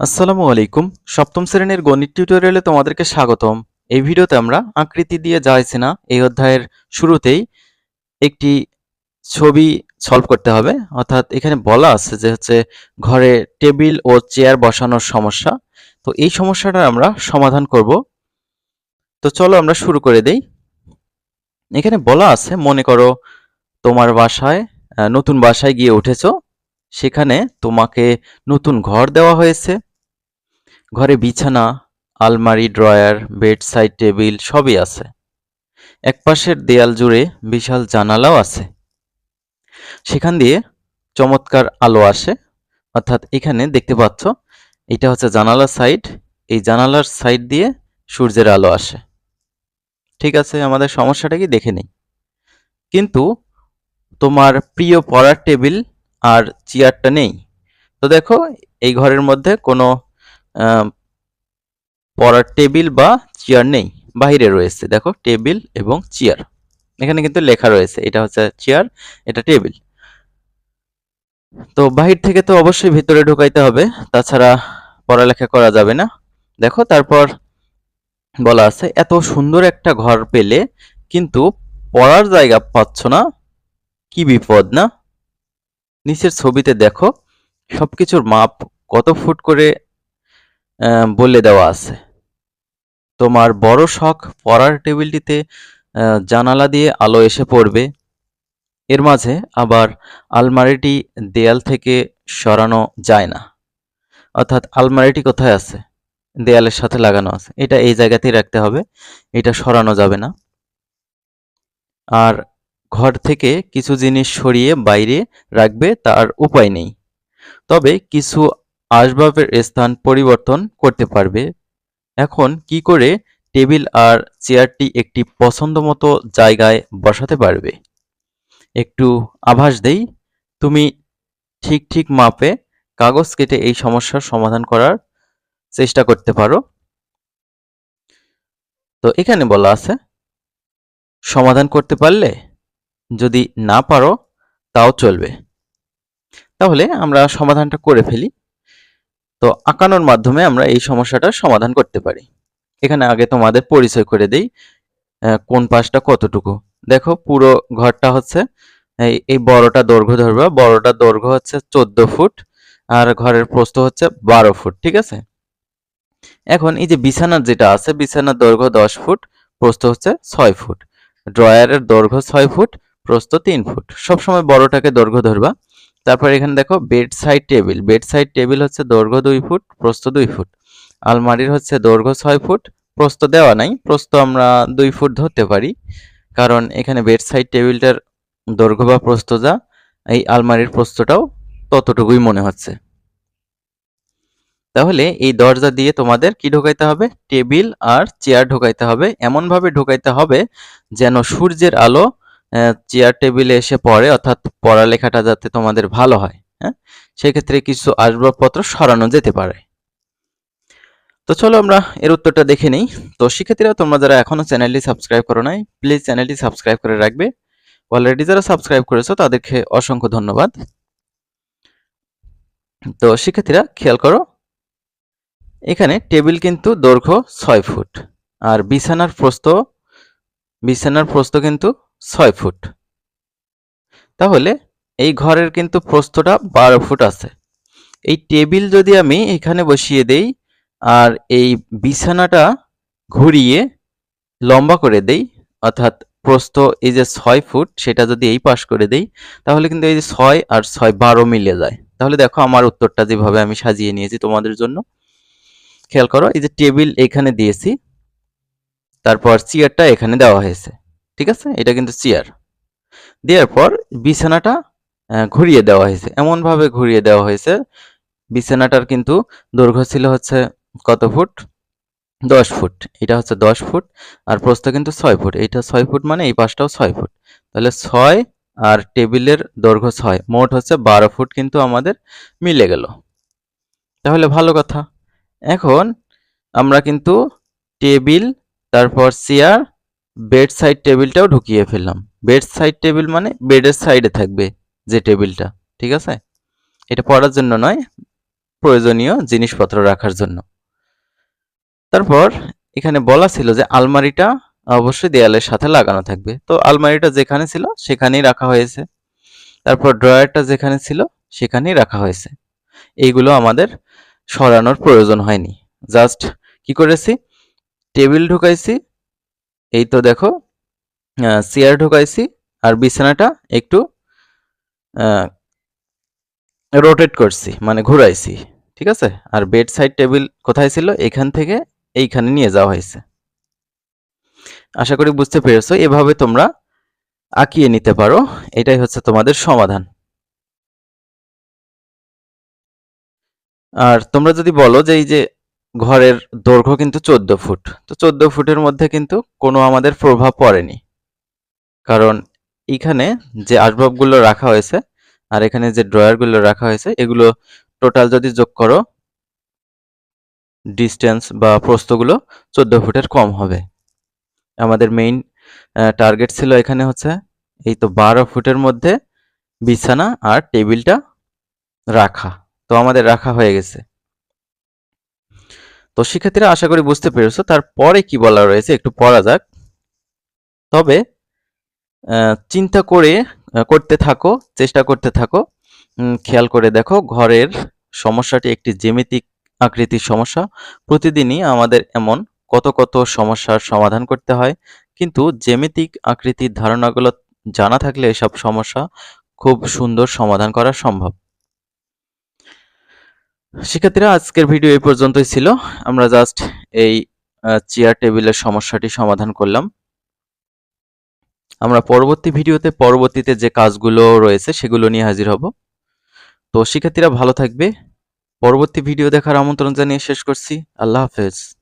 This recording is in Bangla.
আসসালামু আলাইকুম। সপ্তম শ্রেণির গণিত টিউটোরিয়ালে তোমাদেরকে স্বাগতম। এই ভিডিওতে আমরা আকৃতি দিয়ে যাইছে না, এই অধ্যায়ের শুরুতেই একটি ছবি সলভ করতে হবে। অর্থাৎ এখানে বলা আছে যে হচ্ছে ঘরে টেবিল ও চেয়ার বসানোর সমস্যা। তো এই সমস্যাটা আমরা সমাধান করব। তো চলো আমরা শুরু করে দেই। এখানে বলা আছে, মনে করো তোমার বাসায় নতুন বাসায় গিয়ে উঠেছো। সেখানে তোমাকে নতুন ঘর দেওয়া হয়েছে। ঘরে বিছানা, আলমারি, ড্রয়ার বেড সাইড টেবিল সবই আছে। একপাশের দেয়াল জুড়ে বিশাল জানালাও আছে। সেখান দিয়ে চমৎকার আলো আসে। অর্থাৎ এখানে দেখতে পাচ্ছ, এটা হচ্ছে জানালার সাইড। এই জানালার সাইড দিয়ে সূর্যের আলো আসে। ঠিক আছে, আমাদের সমস্যাটা কি? দেখে নেই। কিন্তু তোমার প্রিয় পড়ার টেবিল আর চেয়ারটা নেই। তো দেখো, এই ঘরের মধ্যে কোনো পড়ার টেবিল বা চেয়ার নেই বাইরে রয়েছে। দেখো, টেবিল এবং চেয়ার। এখানে কিন্তু লেখা রয়েছে, এটা হচ্ছে চেয়ার, এটা টেবিল। তো বাহির থেকে তো অবশ্যই ভিতরে ঢুকাইতে হবে, তাছাড়া পড়ালেখা করা যাবে না। দেখো, তারপর বলা আছে, এত সুন্দর একটা ঘর পেলে কিন্তু পড়ার জায়গা পাচ্ছ না? কি বিপদ না? নিচের ছবিতে দেখো, সবকিছুর মাপ কত ফুট করে বলে দেওয়া আছে। তোমার বড় শখ পড়ার টেবিলটিতে জানালা দিয়ে আলো এসে পড়বে। এর মাঝে আবার আলমারিটি দেয়াল থেকে সরানো যায় না। অর্থাৎ আলমারিটি কোথায় আছে? দেয়ালের সাথে লাগানো আছে। এটা এই জায়গাতেই রাখতে হবে। এটা সরানো যাবে না। আর ঘর থেকে কিছু জিনিস সরিয়ে বাইরে রাখবে, তার উপায় নেই। তবে কিছু আসবাবের স্থান পরিবর্তন করতে পারবে। এখন কি করে টেবিল আর চেয়ারটি একটি পছন্দমতো জায়গায় বসাতে পারবে? একটু আভাস দেই, তুমি ঠিক ঠিক মাপে কাগজ কেটে এই সমস্যার সমাধান করার চেষ্টা করতে পারো। তো এখানে বলা আছে, সমাধান করতে পারলে যদি না পারো তাও চলবে। তাহলে আমরা সমাধানটা করে ফেলি। তো আঁকানোর মাধ্যমে আমরা এই সমস্যাটার সমাধান করতে পারি। এখানে আগে তোমাদের পরিচয় করে দেই কোন পাশটা কতটুকু। দেখো, পুরো ঘরটা হচ্ছে এই বড়টা দৈর্ঘ্য ধরবা, বড়টা দৈর্ঘ্য হচ্ছে চোদ্দ ফুট, আর ঘরের প্রস্থ হচ্ছে বারো ফুট, ঠিক আছে? এখন এই যে বিছানার যেটা আছে, বিছানার দৈর্ঘ্য দশ ফুট, প্রস্থ হচ্ছে ছয় ফুট। ড্রয়ারের দৈর্ঘ্য ছয় ফুট, প্রস্থ তিন ফুট। সবসময় বড়টাকে দৈর্ঘ্য ধরবা। তারপর এখানে দেখো bed side table bed side table হচ্ছে দৈর্ঘ্য দুই ফুট, প্রস্থ দুই ফুট। আলমারির হচ্ছে দৈর্ঘ্য ছয় ফুট, প্রস্থ দেওয়া নাই, প্রস্থ আমরা দুই ফুট ধরতে পারি। কারণ এখানে বেড সাইড টেবিলটার দৈর্ঘ্য বা প্রস্থ যা, এই আলমারির প্রস্থটাও ততটুকুই মনে হচ্ছে। তাহলে এই দরজা দিয়ে তোমাদের কি ঢোকাইতে হবে? টেবিল আর চেয়ার ঢোকাইতে হবে। এমনভাবে ঢোকাইতে হবে যেন সূর্যের আলো চেয়ার টেবিলে এসে পড়ে, অর্থাৎ পড়ালেখাটা যাতে তোমাদের ভালো হয় হ্যাঁ? সেক্ষেত্রে কিছু আসবাবপত্র সরানো যেতে পারে। তো চলো আমরা এর উত্তরটা দেখে নিই। তো শিক্ষার্থীরা তোমরা যারা এখনও চ্যানেলটি সাবস্ক্রাইব করো নাই প্লিজ চ্যানেলটি সাবস্ক্রাইব করে রাখবে। অলরেডি যারা সাবস্ক্রাইব করেছ, তাদেরকে অসংখ্য ধন্যবাদ। তো শিক্ষার্থীরা খেয়াল করো, এখানে টেবিল কিন্তু দৈর্ঘ্য ছয় ফুট, আর বিছানার প্রস্থ বিছানার প্রস্থ কিন্তু ছয় ফুট। তাহলে এই ঘরের কিন্তু প্রস্থটা বারো ফুট আছে। এই টেবিল যদি আমি এখানে বসিয়ে দেই আর এই বিছানাটা ঘুরিয়ে লম্বা করে দেই, অর্থাৎ প্রস্থ এই যে ছয় ফুট সেটা যদি এই পাশ করে দেই, তাহলে কিন্তু এই যে ছয় আর ছয় বারো মিলে যায়। তাহলে দেখো আমার উত্তরটা যেভাবে আমি সাজিয়ে নিয়েছি তোমাদের জন্য। খেয়াল করো, এই যে টেবিল এখানে দিয়েছি তারপর চেয়ারটা এখানে দেওয়া হয়েছে, ঠিক আছে? এটা কিন্তু চেয়ার। দেওয়ার পর বিছানাটা ঘুরিয়ে দেওয়া হয়েছে। এমনভাবে ঘুরিয়ে দেওয়া হয়েছে, বিছানাটার কিন্তু দৈর্ঘ্য ছিল হচ্ছে কত ফুট? দশ ফুট। এটা হচ্ছে দশ ফুট, আর প্রস্থ কিন্তু ছয় ফুট। এইটা ছয় ফুট মানে এই পাশটাও ছয় ফুট। তাহলে ছয় আর টেবিলের দৈর্ঘ্য ছয়। মোট হচ্ছে বারো ফুট কিন্তু আমাদের মিলে গেল। তাহলে ভালো কথা। এখন আমরা কিন্তু টেবিল তারপর চেয়ার বেড সাইড টেবিলটাও ঢুকিয়ে ফেললাম। বেড সাইড টেবিল মানে বেডের সাইডে থাকবে যে টেবিলটা ঠিক আছে? এটা পড়ার জন্য নয়, প্রয়োজনীয় জিনিসপত্র রাখার জন্য। তারপর এখানে বলা ছিল যে আলমারিটা অবশ্যই দেয়ালের সাথে লাগানো থাকবে। তো আলমারিটা যেখানে ছিল সেখানেই রাখা হয়েছে। তারপর ড্রয়ারটা যেখানে ছিল সেখানেই রাখা হয়েছে। এইগুলো আমাদের সরানোর প্রয়োজন হয়নি। জাস্ট কি করেছি? টেবিল ঢুকাইছি। এই তো দেখো চেয়ার ঢুকাইছি আর বিছানাটা একটু রোটেট করছি মানে ঘুরাইছি, ঠিক আছে? আর বেড সাইড টেবিল কোথায় ছিল? এখান থেকে এইখানে নিয়ে যাওয়া হয়েছে। আশা করি বুঝতে পেরেছ, এভাবে তোমরা আঁকিয়ে নিতে পারো, এটাই হচ্ছে তোমাদের সমাধান। আর তোমরা যদি বলো যে এই যে ঘরের দৈর্ঘ্য কিন্তু চোদ্দ ফুট। তো চোদ্দ ফুটের মধ্যে কিন্তু কোনো আমাদের প্রভাব পড়েনি। কারণ এখানে যে আসবাবগুলো রাখা হয়েছে আর এখানে যে ড্রয়ারগুলো রাখা হয়েছে, এগুলো টোটাল যদি যোগ করো ডিস্টেন্স বা প্রস্থগুলো চোদ্দ ফুটের কম হবে। আমাদের মেইন টার্গেট ছিল এখানে হচ্ছে এই তো বারো ফুটের মধ্যে বিছানা আর টেবিলটা রাখা। তো আমাদের রাখা হয়ে গেছে। তো শিক্ষার্থীরা আশা করি বুঝতে পেরেছ, তারপরে কি বলা রয়েছে একটু পড়া যাক। তবে চিন্তা করে করতে থাকো, চেষ্টা করতে থাকো। খেয়াল করে দেখো, ঘরের সমস্যাটি একটি জ্যামিতিক আকৃতির সমস্যা। প্রতিদিনই আমাদের এমন কত কত সমস্যার সমাধান করতে হয়, কিন্তু জ্যামিতিক আকৃতির ধারণাগুলো জানা থাকলে এসব সমস্যা খুব সুন্দর সমাধান করা সম্ভব। শিক্ষার্থীরা, আজকের ভিডিও এই পর্যন্তই ছিল। আমরা জাস্ট এই চেয়ার টেবিলের সমস্যাটি সমাধান করলাম। আমরা পরবর্তী ভিডিওতে পরবর্তীতে যে কাজগুলো রয়েছে সেগুলো নিয়ে হাজির হব। তো শিক্ষার্থীরা ভালো থাকবে। পরবর্তী ভিডিও দেখার আমন্ত্রণ জানিয়ে শেষ করছি। আল্লাহ হাফেজ।